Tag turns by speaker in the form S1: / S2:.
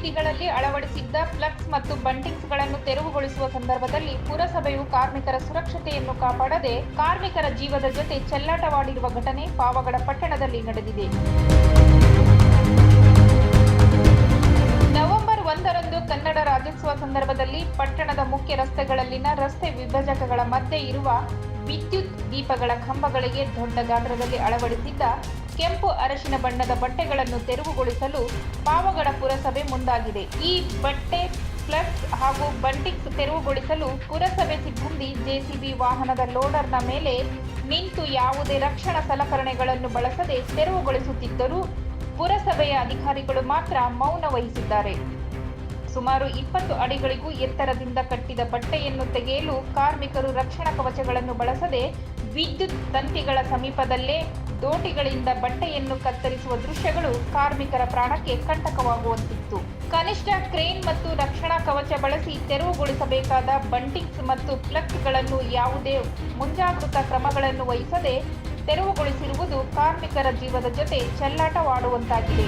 S1: ಕಟ್ಟಡದಲ್ಲಿ ಅಳವಡಿಸಿದ್ದ ಫ್ಲಕ್ಸ್ ಮತ್ತು ಬಂಟಿಂಗ್ಸ್ಗಳನ್ನು ತೆರವುಗೊಳಿಸುವ ಸಂದರ್ಭದಲ್ಲಿ ಪುರಸಭೆಯು ಕಾರ್ಮಿಕರ ಸುರಕ್ಷತೆಯನ್ನು ಕಾಪಾಡದೆ ಕಾರ್ಮಿಕರ ಜೀವದ ಜೊತೆ ಚೆಲ್ಲಾಟವಾಡಿರುವ ಘಟನೆ ಪಾವಗಡ ಪಟ್ಟಣದಲ್ಲಿ ನಡೆದಿದೆ. ನವೆಂಬರ್ ಒಂದರಂದು ಕನ್ನಡ ರಾಜ್ಯೋತ್ಸವ ಸಂದರ್ಭದಲ್ಲಿ ಪಟ್ಟಣದ ಮುಖ್ಯ ರಸ್ತೆಗಳಲ್ಲಿನ ರಸ್ತೆ ವಿಭಜಕಗಳ ಮಧ್ಯೆ ಇರುವ ವಿದ್ಯುತ್ ದೀಪಗಳ ಕಂಬಗಳಿಗೆ ದೊಡ್ಡ ಗಾತ್ರದಲ್ಲಿ ಅಳವಡಿಸಿದ್ದ ಕೆಂಪು ಅರಶಿನ ಬಣ್ಣದ ಬಟ್ಟೆಗಳನ್ನು ತೆರವುಗೊಳಿಸಲು ಪಾವಗಡ ಪುರಸಭೆ ಮುಂದಾಗಿದೆ. ಈ ಬಟ್ಟೆ ಪ್ಲಸ್ ಹಾಗೂ ಬಂಟಿಕ್ಸ್ ತೆರವುಗೊಳಿಸಲು ಪುರಸಭೆ ಸಿಬ್ಬಂದಿ ಜೆಸಿಬಿ ವಾಹನದ ಲೋಡರ್ನ ಮೇಲೆ ನಿಂತು ಯಾವುದೇ ರಕ್ಷಣಾ ಸಲಕರಣೆಗಳನ್ನು ಬಳಸದೆ ತೆರವುಗೊಳಿಸುತ್ತಿದ್ದರೂ ಪುರಸಭೆಯ ಅಧಿಕಾರಿಗಳು ಮಾತ್ರ ಮೌನ ವಹಿಸಿದ್ದಾರೆ. ಸುಮಾರು ಇಪ್ಪತ್ತು ಅಡಿಗಳಿಗೂ ಎತ್ತರದಿಂದ ಕಟ್ಟಿದ ಬಟ್ಟೆಯನ್ನು ತೆಗೆಯಲು ಕಾರ್ಮಿಕರು ರಕ್ಷಣಾ ಕವಚಗಳನ್ನು ಬಳಸದೆ ವಿದ್ಯುತ್ ತಂತಿಗಳ ಸಮೀಪದಲ್ಲೇ ದೋಟಿಗಳಿಂದ ಬಟ್ಟೆಯನ್ನು ಕತ್ತರಿಸುವ ದೃಶ್ಯಗಳು ಕಾರ್ಮಿಕರ ಪ್ರಾಣಕ್ಕೆ ಕಂಟಕವಾಗುವಂತಿತ್ತು. ಕನಿಷ್ಠ ಕ್ರೇನ್ ಮತ್ತು ರಕ್ಷಣಾ ಕವಚ ಬಳಸಿ ತೆರವುಗೊಳಿಸಬೇಕಾದ ಬಂಟಿಂಗ್ಸ್ ಮತ್ತು ಪ್ಲಕ್ಗಳನ್ನು ಯಾವುದೇ ಮುಂಜಾಗೃತಾ ಕ್ರಮಗಳನ್ನು ವಹಿಸದೆ ತೆರವುಗೊಳಿಸಿರುವುದು ಕಾರ್ಮಿಕರ ಜೀವದ ಜೊತೆ ಚೆಲ್ಲಾಟವಾಡುವಂತಾಗಿದೆ.